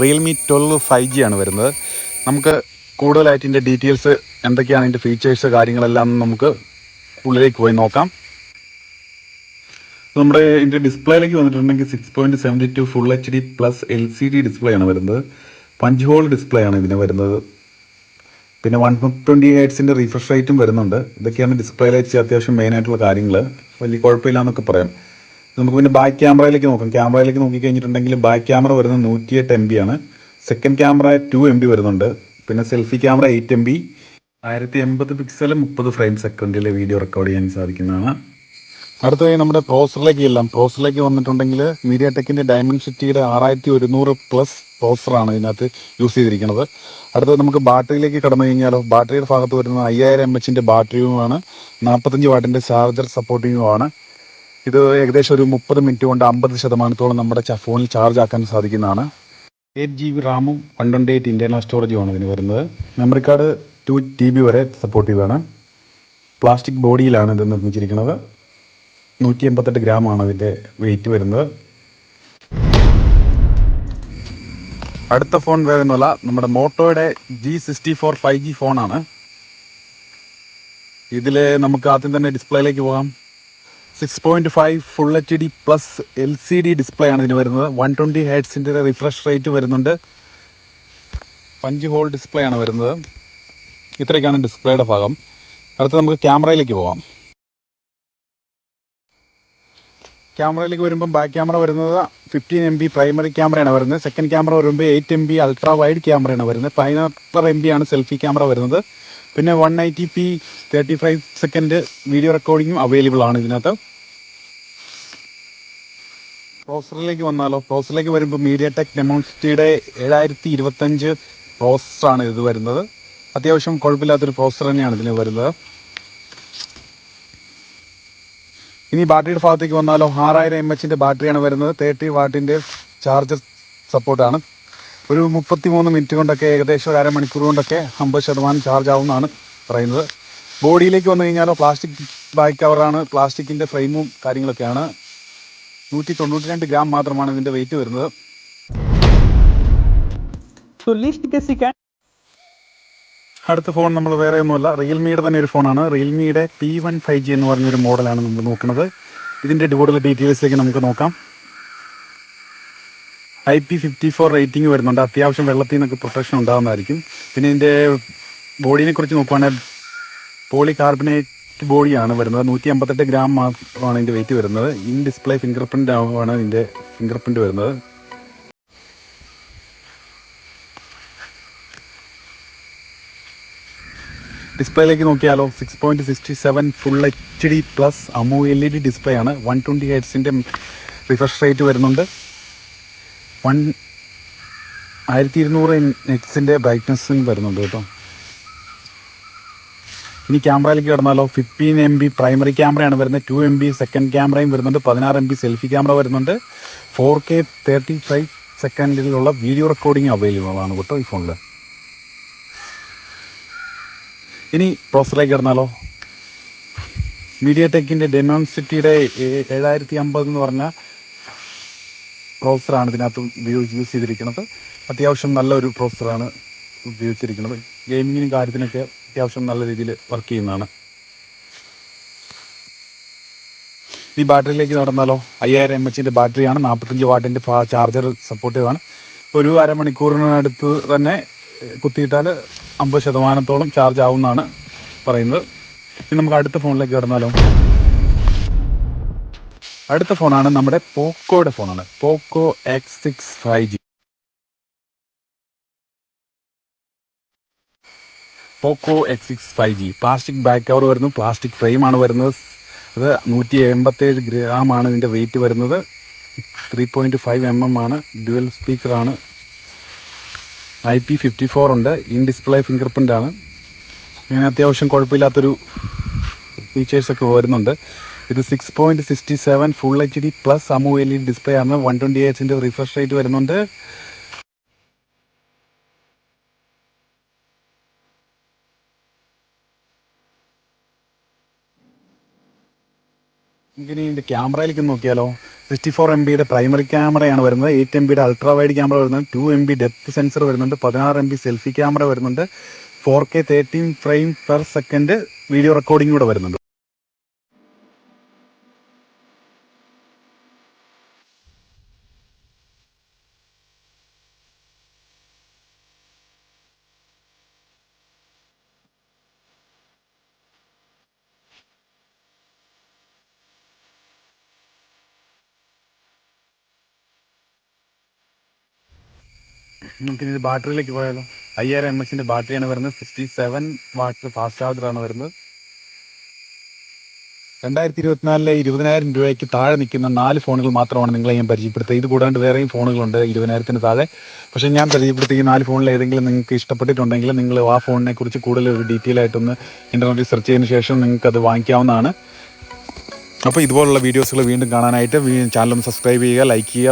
Realme twelve five G ആണ് വരുന്നത്. നമുക്ക് കൂടുതലായിട്ട് ഇതിന്റെ ഡീറ്റെയിൽസ് എന്തൊക്കെയാണ് ഇതിന്റെ ഫീച്ചേഴ്സ് കാര്യങ്ങളെല്ലാം നമുക്ക് ഉള്ളിലേക്ക് പോയി നോക്കാം. നമ്മുടെ ഇതിന്റെ ഡിസ്പ്ലേയിലേക്ക് വന്നിട്ടുണ്ടെങ്കിൽ six point seventy two full H D plus L C D display ആണ് വരുന്നത്. പഞ്ച് ഹോൾ ഡിസ്പ്ലേ ആണ് ഇതിന് വരുന്നത്. പിന്നെ വൺ ട്വന്റി എയ്റ്റ്സിന്റെ റീഫ്രഷ് റേറ്റും വരുന്നുണ്ട്. ഇതൊക്കെയാണ് ഡിസ്പ്ലേയിലെ അത്യാവശ്യം മെയിനായിട്ടുള്ള കാര്യങ്ങൾ വലിയ കുഴപ്പമില്ല എന്നൊക്കെ പറയാം. നമുക്ക് പിന്നെ ബാക്ക് ക്യാമറയിലേക്ക് നോക്കാം. ക്യാമറയിലേക്ക് നോക്കി കഴിഞ്ഞിട്ടുണ്ടെങ്കിൽ ബാക്ക് ക്യാമറ വരുന്നത് നൂറ്റിയെട്ട് എം ബി ആണ്. Second camera two M B വരുന്നുണ്ട്. പിന്നെ selfie camera eight M B ആയിരത്തി എൺപത് പിക്സൽ മുപ്പത് ഫ്രെയിം സെക്കൻഡിൽ വീഡിയോ റെക്കോർഡ് ചെയ്യാൻ സാധിക്കുന്നതാണ്. അടുത്തതായി നമ്മുടെ പ്രോസറിലേക്ക് എല്ലാം പ്രോസറിലേക്ക് വന്നിട്ടുണ്ടെങ്കിൽ മീഡിയ ടെക്കിന്റെ ഡയമണ്ട് സിറ്റിയുടെ ആറായിരത്തി ഒരുന്നൂറ് പ്ലസ് പ്രോസറാണ് ഇതിനകത്ത് യൂസ് ചെയ്തിരിക്കുന്നത്. അടുത്തത് നമുക്ക് ബാറ്ററിയിലേക്ക് കടന്നു കഴിഞ്ഞാലോ? ബാറ്ററിയുടെ ഭാഗത്ത് വരുന്നത് അയ്യായിരം എം എച്ചിന്റെ ബാറ്ററിയുമാണ് നാൽപ്പത്തഞ്ച് വാട്ടിന്റെ ചാർജർ സപ്പോർട്ടിങ്ങുമാണ് ഇത് ഏകദേശം ഒരു മുപ്പത് മിനിറ്റ് കൊണ്ട് അമ്പത് ശതമാനത്തോളം നമ്മുടെ ഫോണിൽ ചാർജ് ആക്കാൻ സാധിക്കുന്നതാണ്. എയ്റ്റ് ജി ബി റാമും വൺ ട്വന്റി എയ്റ്റ് ഇന്റേർണൽ സ്റ്റോറേജുമാണ് ഇതിന് വരുന്നത്. Memory card two T B വരെ സപ്പോർട്ടീവാണ് പ്ലാസ്റ്റിക് ബോഡിയിലാണ് ഇത് നിർമ്മിച്ചിരിക്കുന്നത്. നൂറ്റി എൺപത്തെട്ട് ഗ്രാമാണ് ഇതിന്റെ വെയിറ്റ് വരുന്നത്. അടുത്ത ഫോൺ വേറൊന്നുമല്ല നമ്മുടെ മോട്ടോയുടെ G sixty four five G ഫോണാണ് ഇതിൽ നമുക്ക് ആദ്യം തന്നെ ഡിസ്പ്ലേയിലേക്ക് പോകാം. Six point five full H D plus L C D display ആണ് ഇതിന് വരുന്നത്. വൺ ട്വന്റി ഹെഡ്സിന്റെ റിഫ്രഷ് റേറ്റ് വരുന്നുണ്ട്. പഞ്ച് ഹോൾ ഡിസ്പ്ലേ ആണ് വരുന്നത്. ഇത്രയൊക്കെയാണ് ഡിസ്പ്ലേയുടെ ഭാഗം. അടുത്ത് നമുക്ക് ക്യാമറയിലേക്ക് പോകാം ക്യാമറയിലേക്ക് വരുമ്പോൾ ബാക്ക് ക്യാമറ വരുന്നത് ഫിഫ്റ്റീൻ എം ബി പ്രൈമറി ക്യാമറയാണ് വരുന്നത്. സെക്കൻഡ് ക്യാമറ വരുമ്പോൾ eight M B ultra wide ക്യാമറയാണ് വരുന്നത്. പതിനാറ് എം ബി ആണ് സെൽഫി ക്യാമറ വരുന്നത്. പിന്നെ one I P thirty five second video റെക്കോർഡിങ്ങും available ആണ് ഇതിനകത്ത്. പ്രോസറിലേക്ക് വന്നാലോ? പ്രോസറിലേക്ക് വരുമ്പോൾ മീഡിയ ടെക് ഡെമോൺസിറ്റിയുടെ ഏഴായിരത്തി ഇരുപത്തഞ്ച് പ്രോസസ്സറാണ് ഇത് വരുന്നത്. അത്യാവശ്യം കുഴപ്പമില്ലാത്തൊരു പ്രോസസ്സർ തന്നെയാണ് ഇതിന് വരുന്നത്. ഇനി ബാറ്ററിയുടെ ഭാഗത്തേക്ക് വന്നാലോ? ആറായിരം എം എച്ചിന്റെ ബാറ്ററിയാണ് വരുന്നത്. തേർട്ടി വാട്ടിന്റെ ചാർജർ സപ്പോർട്ടാണ് ഒരു മുപ്പത്തി മൂന്ന് മിനിറ്റ് കൊണ്ടൊക്കെ ഏകദേശം ഒരു അരമണിക്കൂർ കൊണ്ടൊക്കെ അമ്പത് ശതമാനം ചാർജ് ആവുമെന്നാണ് പറയുന്നത്. ബോഡിയിലേക്ക് വന്നു കഴിഞ്ഞാലോ? പ്ലാസ്റ്റിക് ബാക്ക് കവറാണ് പ്ലാസ്റ്റിക്കിന്റെ ഫ്രെയിമും കാര്യങ്ങളൊക്കെയാണ്. നൂറ്റി തൊണ്ണൂറ്റി രണ്ട് ഗ്രാം മാത്രമാണ് ഇതിന്റെ വെയിറ്റ് വരുന്നത്. അടുത്ത ഫോൺ നമ്മൾ വേറെ ഒന്നുമല്ല. റിയൽമിയുടെ തന്നെ ഒരു ഫോണാണ് റിയൽമിയുടെ പി വൺ ഫൈവ് ജി എന്ന് പറഞ്ഞൊരു മോഡലാണ് നമ്മൾ നോക്കുന്നത്. ഇതിന്റെ കൂടുതൽ ഡീറ്റെയിൽസിലേക്ക് നമുക്ക് നോക്കാം. I P fifty four rating വരുന്നുണ്ട്. അത്യാവശ്യം വെള്ളത്തിൽ നിന്നൊക്കെ പ്രൊട്ടക്ഷൻ ഉണ്ടാകുന്നതായിരിക്കും പിന്നെ ഇതിന്റെ ബോഡിനെ കുറിച്ച് നോക്കുവാണെങ്കിൽ പോളി കാർബണേറ്റ് ബോഡിയാണ് വരുന്നത്. നൂറ്റി അമ്പത്തെട്ട് ഗ്രാം മാത്രമാണ് ഇതിന്റെ വെയിറ്റ് വരുന്നത്. ഇൻ ഡിസ്പ്ലേ ഫിംഗർ പ്രിന്റ് ആണ് ഇതിന്റെ ഫിംഗർ പ്രിന്റ് വരുന്നത്. ഡിസ്പ്ലേയിലേക്ക് നോക്കിയാലോ six point sixty seven full H D plus AMOLED display ആണ്. വൺ ട്വന്റി ഹെഡ്സിന്റെ റിഫ്രഷ് റേറ്റ് വരുന്നുണ്ട്. വൺ ആയിരത്തി ഇരുന്നൂറ് എക്സിന്റെ ബ്രൈറ്റ്നസ്സും വരുന്നുണ്ട് കേട്ടോ. ഇനി ക്യാമറയിലേക്ക് കിടന്നാലോ? ഫിഫ്റ്റീൻ എം ബി പ്രൈമറി ക്യാമറയാണ് വരുന്നത്. ടു എം ബി സെക്കൻഡ് ക്യാമറയും വരുന്നുണ്ട്. പതിനാറ് എം ബി സെൽഫി ക്യാമറ വരുന്നുണ്ട്. ഫോർ കെ തേർട്ടി ഫൈവ് സെക്കൻഡിലുള്ള വീഡിയോ റെക്കോർഡിംഗ് അവൈലബിൾ ആണ് കേട്ടോ ഈ ഫോണിൽ ഇനി പ്രോസറിലേക്ക് കിടന്നാലോ? മീഡിയ ടെക്കിന്റെ ഡെമോൺസിറ്റിയുടെ ഏഴായിരത്തി അമ്പത് എന്ന് പറഞ്ഞ പ്രോസറാണ് ഇതിനകത്ത് ഉപയോഗിച്ച് യൂസ് ചെയ്തിരിക്കുന്നത്. അത്യാവശ്യം നല്ലൊരു പ്രോസറാണ് ഉപയോഗിച്ചിരിക്കുന്നത്. ഗെയിമിങ്ങിനും കാര്യത്തിനൊക്കെ അത്യാവശ്യം നല്ല രീതിയിൽ വർക്ക് ചെയ്യുന്നതാണ്. ഈ ബാറ്ററിയിലേക്ക് നടന്നാലോ? അയ്യായിരം എം എച്ചിന്റെ ബാറ്ററിയാണ് നാൽപ്പത്തഞ്ച് വാട്ടിന്റെ ചാർജർ സപ്പോർട്ട് സപ്പോർട്ടീവാണ് ഒരു അരമണിക്കൂറിനടുത്ത് തന്നെ കുത്തിയിട്ടാൽ അമ്പത് ശതമാനത്തോളം ചാർജ് ആവുമെന്നാണ് പറയുന്നത്. ഇനി നമുക്ക് അടുത്ത ഫോണിലേക്ക് കിടന്നാലോ? അടുത്ത ഫോണാണ് നമ്മുടെ പോക്കോയുടെ ഫോണാണ്. Poco X six five G Poco X six five G plastic back cover വരുന്നു. പ്ലാസ്റ്റിക് ഫ്രെയിമാണ് വരുന്നത്. അത് നൂറ്റി എൺപത്തേഴ് ഗ്രാം ആണ് ഇതിന്റെ വെയിറ്റ് വരുന്നത്. Three point five M M ആണ്. ഡ്യുവൽ സ്പീക്കറാണ് ഐ പി ഫിഫ്റ്റി ഫോർ ഉണ്ട്. ഇൻ ഡിസ്പ്ലേ ഫിംഗർ പ്രിന്റ് ആണ്. അങ്ങനെ അത്യാവശ്യം കുഴപ്പമില്ലാത്തൊരു ഫീച്ചേഴ്സൊക്കെ വരുന്നുണ്ട്. ഇത് six point sixty seven full H D plus AMOLED display ആണ് വൺ ട്വന്റി എച്ചിന്റെ റിഫ്രഷ് റേറ്റ് വരുന്നുണ്ട്. ഇങ്ങനെ ഇതിന്റെ ക്യാമറയിലേക്ക് നോക്കിയാലോ? സിക്സ്റ്റി ഫോർ എം ബിയുടെ പ്രൈമറി ക്യാമറയാണ് വരുന്നത്. എയ്റ്റ് എം ബിയുടെ അൾട്രാ വൈഡ് ക്യാമറ വരുന്നുണ്ട്. Two M B depth sensor വരുന്നുണ്ട്. പതിനാറ് എം ബി സെൽഫി ക്യാമറ വരുന്നുണ്ട്. Four K thirteen frame per second video recording കൂടെ വരുന്നുണ്ട്. നമുക്കിനി ബാറ്ററിയിലേക്ക് പോയാലോ? അയ്യായിരം എം എച്ചിന്റെ ബാറ്ററിയാണ് വരുന്നത്. Sixty seven watt fast charger ആണ് വരുന്നത്. രണ്ടായിരത്തി ഇരുപത്തിനാലിലെ ഇരുപതിനായിരം രൂപയ്ക്ക് താഴെ നിൽക്കുന്ന നാല് ഫോണുകൾ മാത്രമാണ് നിങ്ങളെ ഞാൻ പരിചയപ്പെടുത്തുക. ഇത് കൂടാണ്ട് വേറെയും ഫോണുകളുണ്ട് ഇരുപതിനായിരത്തിന് താഴെ. പക്ഷേ ഞാൻ പരിചയപ്പെടുത്തിയ ഈ നാല് ഫോണിൽ ഏതെങ്കിലും നിങ്ങൾക്ക് ഇഷ്ടപ്പെട്ടിട്ടുണ്ടെങ്കിൽ നിങ്ങൾ ആ ഫോണിനെ കുറിച്ച് കൂടുതൽ ഒരു ഡീറ്റെയിൽ ആയിട്ടൊന്ന് ഇന്റർനെറ്റിൽ സെർച്ച് ചെയ്തതിന് ശേഷം നിങ്ങൾക്ക് അത് വാങ്ങിക്കാവുന്നതാണ്. അപ്പോൾ ഇതുപോലുള്ള വീഡിയോസുകൾ വീണ്ടും കാണാനായിട്ട് ചാനൽ സബ്സ്ക്രൈബ് ചെയ്യുക ലൈക്ക് ചെയ്യുക